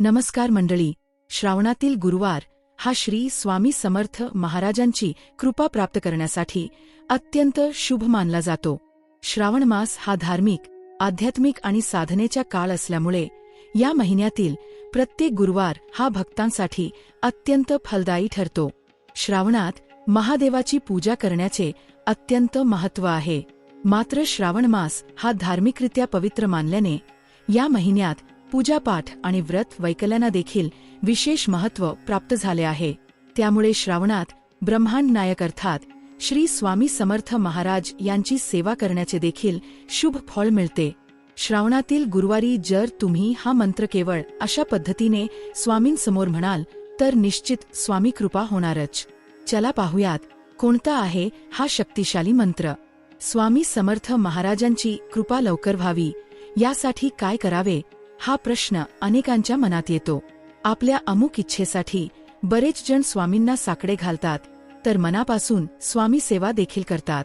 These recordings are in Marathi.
नमस्कार मंडळी. श्रावणातील गुरुवार हा श्री स्वामी समर्थ महाराजांची कृपा प्राप्त करण्यासाठी अत्यंत शुभ मानला जातो. श्रावण मास हा धार्मिक आध्यात्मिक आणि साधनेचा काळ असल्यामुळे या महिन्यातील प्रत्येक गुरुवार हा भक्तांसाठी अत्यंत फलदायी ठरतो. श्रावणात महादेवाची पूजा करण्याचे अत्यंत महत्त्व आहे. मात्र श्रावण मास हा धार्मिकरित्या पवित्र मानल्याने या महिन्यात पूजापाठ आणि व्रत वैकल्यांना देखील विशेष महत्त्व प्राप्त झाले आहे. त्यामुळे श्रावणात ब्रह्मांड नायक अर्थात श्री स्वामी समर्थ महाराज यांची सेवा करण्याचे देखील शुभ फळ मिळते. श्रावणातील गुरुवारी जर तुम्ही हा मंत्र केवळ अशा पद्धतीने स्वामींसमोर म्हणाल तर निश्चित स्वामी कृपा होणारच. चला पाहूयात कोणता आहे हा शक्तिशाली मंत्र? स्वामी समर्थ महाराजांची कृपा लवकर व्हावी यासाठी काय करावे? हा प्रश्न अनेकांच्या मनात येतो. आपल्या अमुक इच्छेसाठी बरेच जण स्वामींना साकडे घालतात तर मनापासून स्वामी सेवा देखील करतात.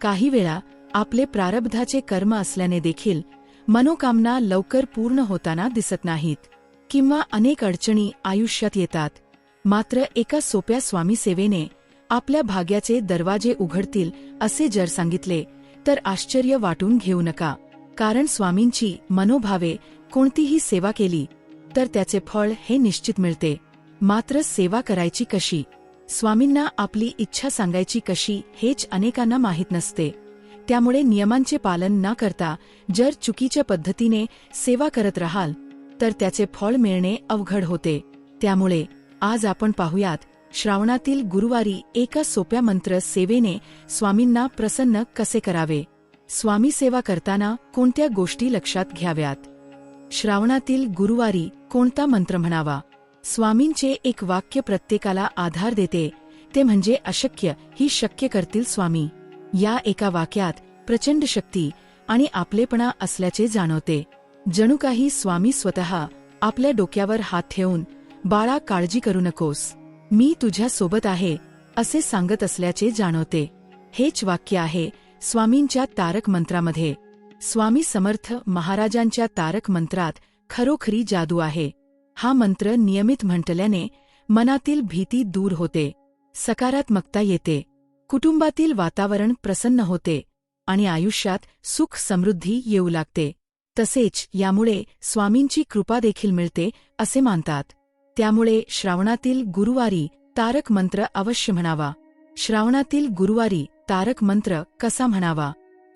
काही वेळा आपले प्रारब्धाचे कर्म असल्याने देखील मनोकामना लवकर पूर्ण होताना दिसत नाहीत किंवा अनेक अडचणी आयुष्यात येतात. मात्र एका सोप्या स्वामीसेवेने आपल्या भाग्याचे दरवाजे उघडतील असे जर सांगितले तर आश्चर्य वाटून घेऊ नका. कारण स्वामींची मनोभावे कोणतीही सेवा केली तर त्याचे फळ हे निश्चित मिळते. मात्र सेवा करायची कशी? स्वामींना आपली इच्छा सांगायची कशी हेच अनेकांना माहीत नसते. त्यामुळे नियमांचे पालन न करता जर चुकीच्या पद्धतीने सेवा करत राहाल तर त्याचे फळ मिळणे अवघड होते. त्यामुळे आज आपण पाहूयात श्रावणातील गुरुवारी एका सोप्या मंत्र सेवेने स्वामींना प्रसन्न कसे करावे? स्वामी सेवा करताना कोणत्या गोष्टी लक्षात घ्याव्यात? श्रावणातील गुरुवारी कोणता मंत्र म्हणावा? स्वामींचे एक वाक्य प्रत्येकाला आधार देते. ते म्हणजे अशक्य ही शक्य करतील स्वामी. या एका वाक्यात प्रचंड शक्ती आणि आपलेपणा असल्याचे जाणवते. जणू काही स्वामी स्वतः आपल्या डोक्यावर हात ठेवून बाळा काळजी करू नकोस. मी तुझ्या सोबत आहे असे सांगत असल्याचे जाणवते. हेच वाक्य आहे स्वामींच्या तारक मंत्रामध्ये. स्वामी समर्थ महाराजांच्या तारक मंत्रात खरोखरी जादू आहे. हा मंत्र नियमित म्हटल्याने मनातील भीती दूर होते सकारात्मकता येते कुटुंबातील वातावरण प्रसन्न होते आणि आयुष्यात सुख समृद्धी येऊ लागते. तसेच यामुळे स्वामींची कृपा देखील मिळते असे मानतात. त्यामुळे श्रावणातील गुरुवारी तारक मंत्र अवश्य म्हणावा. श्रावणातील गुरुवारी तारक मंत्र कसा म्हणावा?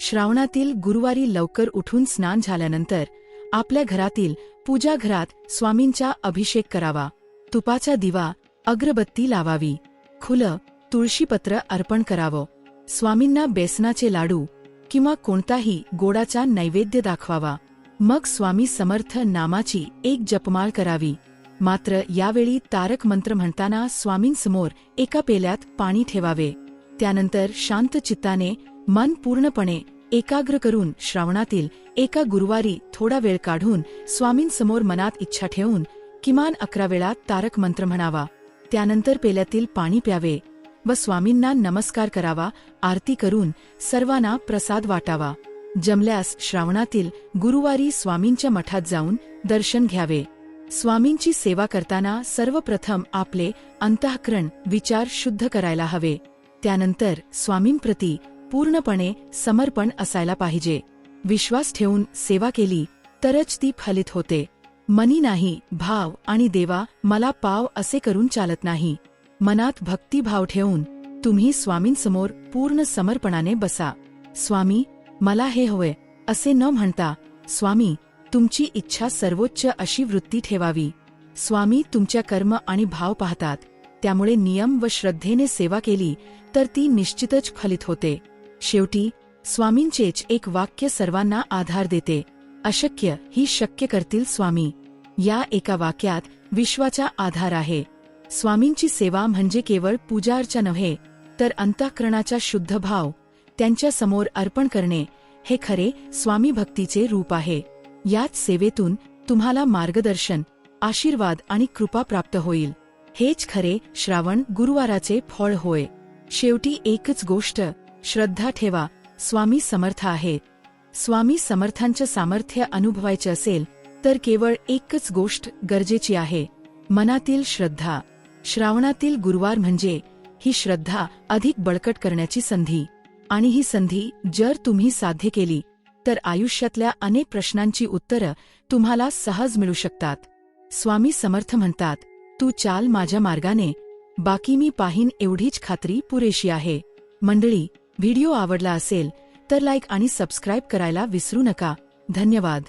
श्रावणातील गुरुवारी लवकर उठून स्नान झाल्यानंतर आपल्या घरातील पूजाघरात स्वामींचा अभिषेक करावा. तुपाचा दिवा अग्रबत्ती लावावी. खुलं तुळशीपत्र अर्पण करावं. स्वामींना बेसनाचे लाडू किंवा कोणताही गोडाचा नैवेद्य दाखवावा. मग स्वामी समर्थ नामाची एक जपमाळ करावी. मात्र यावेळी तारक मंत्र म्हणताना स्वामींसमोर एका पेल्यात पाणी ठेवावे. त्यानंतर शांत चित्ताने मन पूर्णपणे एकाग्र करून श्रावणातील एका गुरुवारी थोडा वेळ काढून स्वामींसमोर मनात इच्छा ठेवून किमान अकरा वेळा तारक मंत्र म्हणावा. त्यानंतर पेल्यातील पाणी प्यावे व स्वामींना नमस्कार करावा आरती करून सर्वांना प्रसाद वाटावा. जमल्यास श्रावणातील गुरुवारी स्वामींच्या मठात जाऊन दर्शन घ्यावे. स्वामींची सेवा करताना सर्वप्रथम आपले अंतःकरण विचार शुद्ध करायला हवे. त्यानंतर स्वामींप्रती पूर्णपणे समर्पण असायला पाहिजे. विश्वास ठेवून सेवा केली तरच ती फलित होते. मनी नाही भाव आणि देवा मला पाव असे करून चालत नाही. मनात भक्तिभाव ठेवून तुम्ही स्वामींसमोर पूर्ण समर्पणाने बसा. स्वामी मला हे हवंय असे न म्हणता स्वामी तुमची इच्छा सर्वोच्च अशी वृत्ती ठेवावी. स्वामी तुमच्या कर्म आणि भाव पाहतात. त्यामुळे नियम व श्रद्धेने सेवा केली तर ती निश्चितच फलित होते. शेवटी स्वामींचेच एक वाक्य सर्वांना आधार देते. अशक्य ही शक्य करतील स्वामी. या एका वाक्यात विश्वाचा आधार आहे. स्वामींची सेवा म्हणजे केवळ पूजार्चा नव्हे तर अंतःकरणाचा शुद्ध भाव त्यांच्यासमोर अर्पण करणे हे खरे स्वामी भक्तीचे रूप आहे. याच सेवेतून तुम्हाला मार्गदर्शन आशीर्वाद आणि कृपा प्राप्त होईल. हेच खरे श्रावण गुरुवाराचे फळ होय. शेवटी एकच गोष्ट श्रद्धा ठेवा. स्वामी समर्थ आहेत स्वामी समर्थांचं सामर्थ्य अनुभवायचे असेल तर केवळ एकच गोष्ट गरजेची आहे. मनातील श्रद्धा. श्रावणातील गुरुवार म्हणजे ही श्रद्धा अधिक बळकट करण्याची संधी. आणि ही संधी जर तुम्ही साध्य केली तर आयुष्यातल्या अनेक प्रश्नांची उत्तरं तुम्हाला सहज मिळू शकतात. स्वामी समर्थ म्हणतात तू चाल माझ्या मार्गाने बाकी मी पाहीन एवढीच खात्री पुरेशी आहे. मंडळी व्हिडिओ आवडला असेल तर लाईक आणि सबस्क्राईब करायला विसरू नका. धन्यवाद.